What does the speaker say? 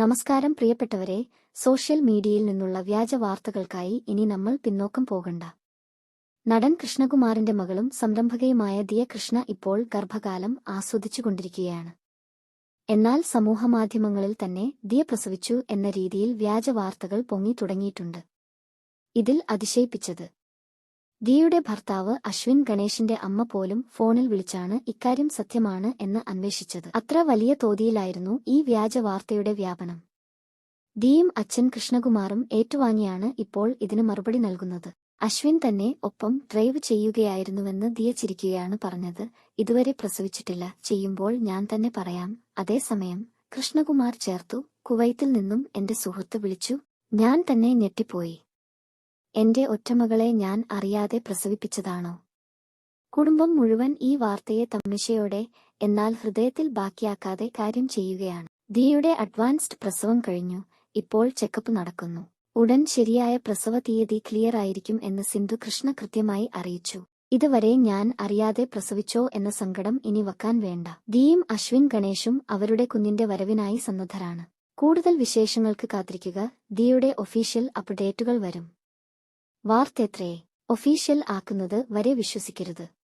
നമസ്കാരം പ്രിയപ്പെട്ടവരെ സോഷ്യൽ മീഡിയയിൽ നിന്നുള്ള വ്യാജ വാർത്തകൾക്കായി ഇനി നമ്മൾ പിന്നോക്കം പോകണ്ട. നടൻ കൃഷ്ണകുമാറിന്റെ മകളും സംരംഭകയുമായ ദിയ കൃഷ്ണ ഇപ്പോൾ ഗർഭകാലം ആസ്വദിച്ചുകൊണ്ടിരിക്കുകയാണ്. എന്നാൽ സമൂഹമാധ്യമങ്ങളിൽ തന്നെ ദിയ പ്രസവിച്ചു എന്ന രീതിയിൽ വ്യാജ വാർത്തകൾ പൊങ്ങി തുടങ്ങിയിട്ടുണ്ട്. ഇതിൽ അതിശയിപ്പിച്ചത് ദിയയുടെ ഭർത്താവ് അശ്വിൻ ഗണേഷിന്റെ അമ്മ പോലും ഫോണിൽ വിളിച്ചാണ് ഇക്കാര്യം സത്യമാണ് എന്ന് അന്വേഷിച്ചത്. അത്ര വലിയ തോതിയിലായിരുന്നു ഈ വ്യാജ വാർത്തയുടെ വ്യാപനം. ദിയും അച്ഛൻ കൃഷ്ണകുമാറും ഏറ്റുവാങ്ങിയാണ് ഇപ്പോൾ ഇതിന് മറുപടി നൽകുന്നത്. അശ്വിൻ തന്നെ ഒപ്പം ഡ്രൈവ് ചെയ്യുകയായിരുന്നുവെന്ന് ദിയ ചിരിക്കുകയാണ് പറഞ്ഞത്. ഇതുവരെ പ്രസവിച്ചിട്ടില്ല. ചെയ്യുമ്പോൾ ഞാൻ തന്നെ പറയാം. അതേസമയം കൃഷ്ണകുമാർ ചേർത്തു. കുവൈത്തിൽ നിന്നും എന്റെ സുഹൃത്ത് വിളിച്ചു. ഞാൻ തന്നെ ഞെട്ടിപ്പോയി. എന്റെ ഒറ്റമകളെ ഞാൻ അറിയാതെ പ്രസവിപ്പിച്ചതാണോ? കുടുംബം മുഴുവൻ ഈ വാർത്തയെ തമ്മിശയോടെ എന്നാൽ ഹൃദയത്തിൽ ബാക്കിയാക്കാതെ കാര്യം ചെയ്യുകയാണ്. ദിയുടെ അഡ്വാൻസ്ഡ് പ്രസവം കഴിഞ്ഞു. ഇപ്പോൾ ചെക്കപ്പ് നടക്കുന്നു. ഉടൻ ശരിയായ പ്രസവ തീയതി ക്ലിയർ ആയിരിക്കും എന്ന് സിന്ധു കൃഷ്ണ കൃത്യമായി അറിയിച്ചു. ഇതുവരെ ഞാൻ അറിയാതെ പ്രസവിച്ചോ എന്ന സങ്കടം ഇനി വക്കാൻ വേണ്ട. ദിയും അശ്വിൻ ഗണേഷും അവരുടെ കുഞ്ഞിന്റെ വരവിനായി സന്നദ്ധരാണ്. കൂടുതൽ വിശേഷങ്ങൾക്ക് കാത്തിരിക്കുക. ദിയുടെ ഒഫീഷ്യൽ അപ്ഡേറ്റുകൾ വരും. വാർത്തെത്രേ ഒഫീഷ്യൽ ആക്കുന്നത് വരെ വിശ്വസിക്കരുത്.